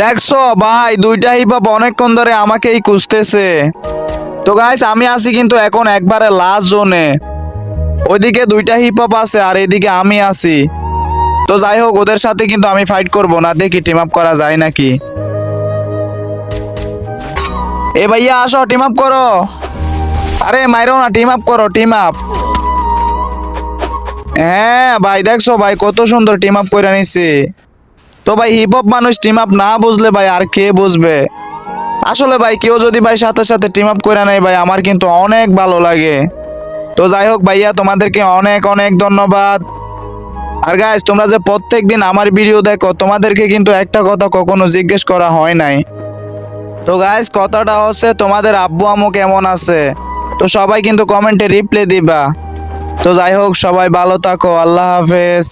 দেখছ? ভাই দুইটা হিপ হপ অনেকক্ষণ ধরে আমাকেই খুঁজতেছে। তো গাইস আমি আছি কিন্তু এখন একবারে লাস্ট জোনে ওইদিকে দুইটা হিপ হপ আছে আর এদিকে আমি আছি। তো যাই হোক, ওদের সাথে কিন্তু আমি ফাইট করব না। দেখি টিম আপ করা যায় নাকি। এ ভাইয়া, আসো টিম আপ করো। আরে, মাইরো না টিম আপ করো টিম আপ হ্যাঁ ভাই, দেখছ, ভাই, কত সুন্দর টিম আপ করে নিছি। তো ভাই হিপ হপ মানুষ টিম আপ না বুঝলে ভাই আর কে বুঝবে? আসলে ভাই কেউ যদি ভাই সাথে সাথে টিম আপ করে নেয় ভাই, আমার কিন্তু অনেক ভালো লাগে। তো যাই হোক ভাইয়া, তোমাদেরকে অনেক অনেক ধন্যবাদ। আর গাইজ তোমরা যে প্রত্যেক দিন আমার ভিডিও দেখো, তোমাদেরকে কিন্তু একটা কথা কখনো জিজ্ঞেস করা হয় নাই। তো গাইজ কথাটা হচ্ছে তোমাদের আব্বু আম্মু কেমন আছে? তো সবাই কিন্তু কমেন্টে রিপ্লাই দিবা। তো যাই হোক, সবাই ভালো থাকো, আল্লাহ হাফেজ।